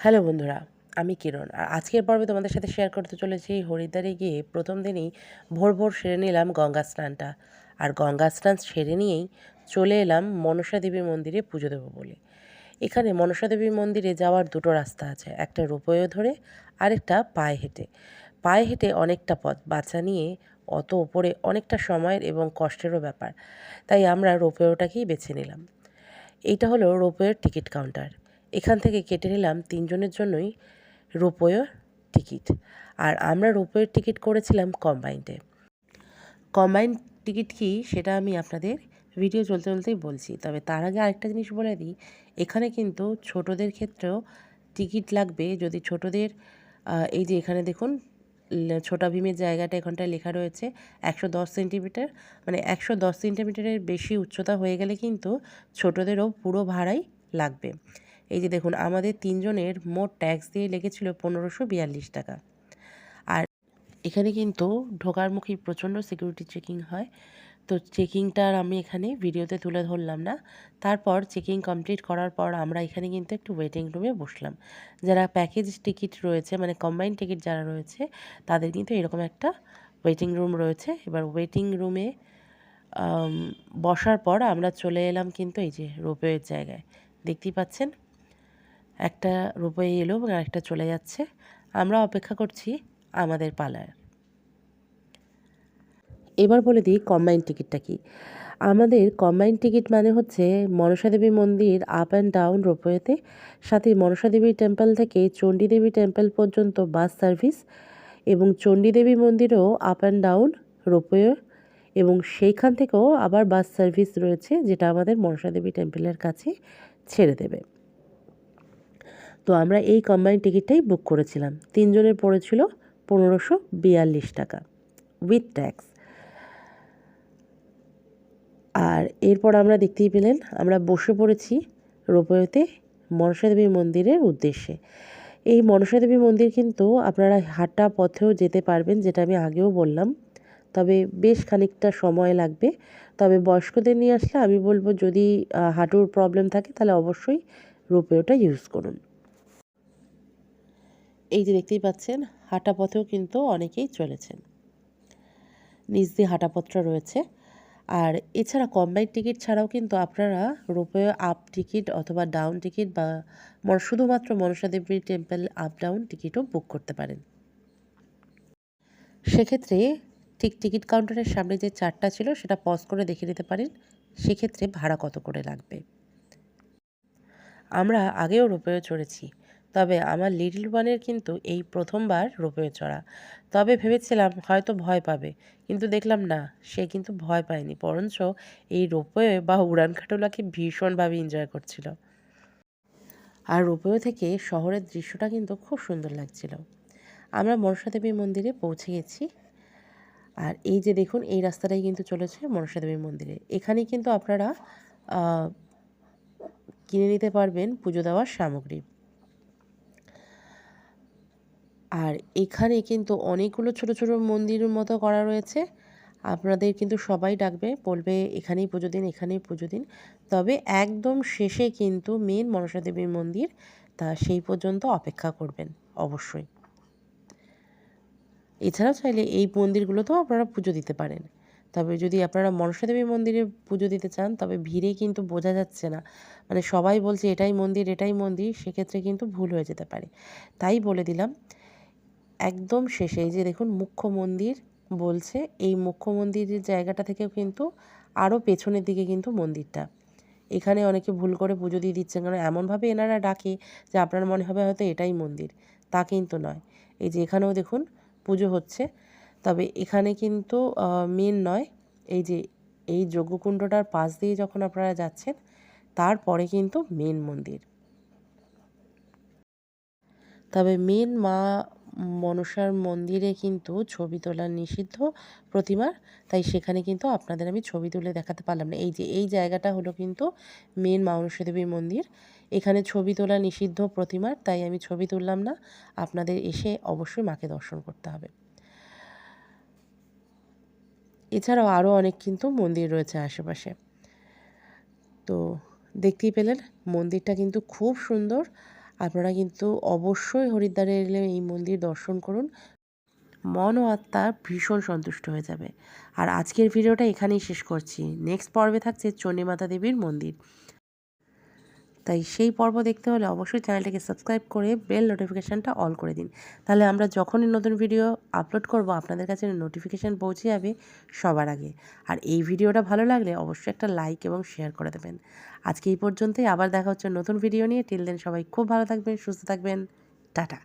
Hello বন্ধুরা, আমি কিরণ। আর আজকের পর্বে তোমাদের সাথে শেয়ার করতে চলেছি হরিদ্বারে গিয়ে প্রথম দিনই ভোর ভোর সেরে নিলাম গঙ্গা স্নানটা। আর গঙ্গা স্নান সেরে নিয়েই চলে এলাম মনসা দেবী মন্দিরে পুজো দেবো বলে। এখানে মনসা দেবী মন্দিরে যাওয়ার দুটো রাস্তা আছে, একটা রূপয়ে ধরে আরেকটা পায়ে হেঁটে। পায়ে হেঁটে অনেকটা পথ বাচ্চা নিয়ে অত ওপরে অনেকটা সময়ের এবং কষ্টেরও ব্যাপার, তাই আমরা রোপওয়েটাকেই বেছে নিলাম। এইটা হলো রোপওয়ের টিকিট কাউন্টার এখান থেকে কেটে নিলাম তিনজনের জন্যই রোপওয়ে টিকিট। আর আমরা রোপওয়ের টিকিট করেছিলাম কম্বাইন্ডে। কম্বাইন্ড টিকিট কি সেটা আমি আপনাদের ভিডিও চলতে চলতেই বলছি। তবে তার আগে আরেকটা জিনিস বলে দিই, এখানে কিন্তু ছোটদের ক্ষেত্রেও টিকিট লাগবে। যদি ছোটদের এই যে এখানে দেখুন ছোটা ভীমের জায়গাটা এখানটায় লেখা রয়েছে, একশো দশ সেন্টিমিটার। মানে একশো দশ সেন্টিমিটারের বেশি উচ্চতা হয়ে গেলে কিন্তু ছোটদেরও পুরো ভাড়াই লাগবে। এই যে দেখুন, আমাদের তিনজনের মোট ট্যাক্স দিয়ে লেগেছিল পনেরোশো বিয়াল্লিশ টাকা। আর এখানে কিন্তু ঢোকার মুখে প্রচণ্ড সিকিউরিটি চেকিং হয়। তো চেকিংটা আমি এখানে ভিডিওতে তুলে ধরলাম না। তারপর চেকিং কমপ্লিট করার পর আমরা এখানে কিন্তু একটু ওয়েটিং রুমে বসলাম। যারা প্যাকেজ টিকিট রয়েছে মানে কম্বাইন টিকিট যারা রয়েছে, তাদের কিন্তু এরকম একটা ওয়েটিং রুম রয়েছে। এবার ওয়েটিং রুমে বসার পর আমরা চলে এলাম কিন্তু এই যে রোপওয়ের জায়গায়। দেখতেই পাচ্ছেন? একটা রোপওয়ে এলো এবং আরেকটা চলে যাচ্ছে। আমরা অপেক্ষা করছি আমাদের পালার এবার বলে দিই কম্বাইন টিকিটটা কি? আমাদের কম্বাইন টিকিট মানে হচ্ছে মনসা দেবী মন্দির আপ অ্যান্ড ডাউন রোপওয়েতে সাথে মনসা দেবী টেম্পল থেকে চণ্ডী দেবী টেম্পল পর্যন্ত বাস সার্ভিস এবং চণ্ডী দেবী মন্দিরও আপ অ্যান্ড ডাউন রোপওয়ে এবং সেইখান থেকেও আবার বাস সার্ভিস রয়েছে, যেটা আমাদের মনসা দেবী টেম্পলের কাছে ছেড়ে দেবে। তো আমরা এই কম্বাইন টিকিটটাই বুক করেছিলাম। তিনজনের পড়েছিল পনেরোশো বিয়াল্লিশ টাকা উইথ ট্যাক্স আর এরপর আমরা দেখতেই পেলেন, আমরা বসে পড়েছি রোপওয়েতে মনসা দেবী মন্দিরের উদ্দেশ্যে। এই মনসা দেবী মন্দির কিন্তু আপনারা হাঁটা পথেও যেতে পারবেন, যেটা আমি আগেও বললাম। তবে বেশ খানিকটা সময় লাগবে। তবে বয়স্কদের নিয়ে আসলে আমি বলব, যদি হাঁটুর প্রবলেম থাকে তাহলে অবশ্যই রোপওয়েটা ইউজ করুন। এই যে দেখতেই পাচ্ছেন হাঁটা পথেও কিন্তু অনেকেই চলেছেন। নিচ দিয়ে হাঁটা পথটা রয়েছে। আর এছাড়া কম্বাইন টিকিট ছাড়াও কিন্তু আপনারা রোপওয়ে আপ টিকিট অথবা ডাউন টিকিট বা শুধুমাত্র Mansa Devi temple up down টিকিটও বুক করতে পারেন। সেক্ষেত্রে ঠিক টিকিট কাউন্টারের সামনে যে চারটা ছিল সেটা পজ করে দেখে নিতে পারেন, সেক্ষেত্রে ভাড়া কত করে লাগবে। আমরা আগেও রোপওয়ে চড়েছি। তবে আমার লিটল ওয়ানের কিন্তু এই প্রথমবার রোপওয়ে চড়া। তবে ভেবেছিলাম হয়তো ভয় পাবে, কিন্তু দেখলাম না, সে কিন্তু ভয় পায়নি, বরঞ্চ এই রোপওয়ে বা উড়ান খাটোলাকে ভীষণভাবে এনজয় করছিল। আর রোপওয়ে থেকে শহরের দৃশ্যটা কিন্তু খুব সুন্দর লাগছিল। আমরা মনসা দেবী মন্দিরে পৌঁছে গেছি। আর এই যে দেখুন, এই রাস্তাটাই কিন্তু চলেছে মনসা দেবী মন্দিরে। এখানেই কিন্তু আপনারা কিনে নিতে পারবেন পুজো দেওয়ার সামগ্রী। আর এখানে কিন্তু অনেকগুলো ছোট ছোট মন্দিরের মতো করা রয়েছে। আপনাদের কিন্তু সবাই ডাকবে, বলবে এখানেই পুজো দিন, এখানেই পুজো দিন। তবে একদম শেষে কিন্তু মেন মনসা দেবীর মন্দির, তা সেই পর্যন্ত অপেক্ষা করবেন অবশ্যই। এছাড়াও চাইলে এই মন্দিরগুলোতেও আপনারা পুজো দিতে পারেন। তবে যদি আপনারা মনসা দেবী মন্দিরে পুজো দিতে চান, তবে ভিড়ে কিন্তু বোঝা যাচ্ছে না। মানে সবাই বলছে, এটাই মন্দির এটাই মন্দির। সেক্ষেত্রে কিন্তু ভুল হয়ে যেতে পারে। তাই বলে দিলাম একদম শেষে, এই যে দেখুন মুখ্য মন্দির বলছে, এই মুখ্য মন্দিরের জায়গাটা থেকেও কিন্তু আরও পেছনের দিকে কিন্তু মন্দিরটা। এখানে অনেকে ভুল করে পুজো দিয়ে দিচ্ছেন, কারণ এমনভাবে এনারা ডাকে যে আপনার মনে হবে হয়তো এটাই মন্দির। তা কিন্তু নয়। এই যে এখানেও দেখুন পুজো হচ্ছে। তবে এখানে কিন্তু মেন নয়, এই যে এই যজ্ঞকুণ্ডটার পাশ দিয়ে যখন আপনারা যাচ্ছেন, তারপরে কিন্তু মেন মন্দির। তবে মেন মা মনসার মন্দিরে কিন্তু ছবি তোলা নিষিদ্ধ প্রতিমার তাই সেখানে কিন্তু আপনাদের আমি ছবি তুলে দেখাতে পারলাম না। এই যে, এই জায়গাটা হলো কিন্তু মেন মনসা দেবীর মন্দির। এখানে ছবি তোলা নিষিদ্ধ প্রতিমার, তাই আমি ছবি তুললাম না। আপনাদের এসে অবশ্যই মাকে দর্শন করতে হবে। এছাড়াও আরও অনেক কিন্তু মন্দির রয়েছে আশেপাশে। তো দেখতেই পেলেন, মন্দিরটা কিন্তু খুব সুন্দর। আপনারা কিন্তু অবশ্যই হরিদ্বারে এলে এই মন্দির দর্শন করুন। মন ও আত্মা ভীষণ সন্তুষ্ট হয়ে যাবে। আর আজকের ভিডিওটা এখানেই শেষ করছি। নেক্সট পর্বে থাকছে চণ্ডীমাতা দেবীর মন্দির। তাই সেই পর্ব দেখতে হলে অবশ্যই চ্যানেলটাকে সাবস্ক্রাইব করে বেল নোটিফিকেশানটা অল করে দিন। তাহলে আমরা যখনই নতুন ভিডিও আপলোড করব, আপনাদের কাছে নোটিফিকেশান পৌঁছে যাবে সবার আগে। আর এই ভিডিওটা ভালো লাগলে অবশ্যই একটা লাইক এবং শেয়ার করে দেবেন। আজকে এই পর্যন্তই, আবার দেখা হচ্ছে নতুন ভিডিও নিয়ে। টিল দেন সবাই খুব ভালো থাকবেন, সুস্থ থাকবেন। টাটা।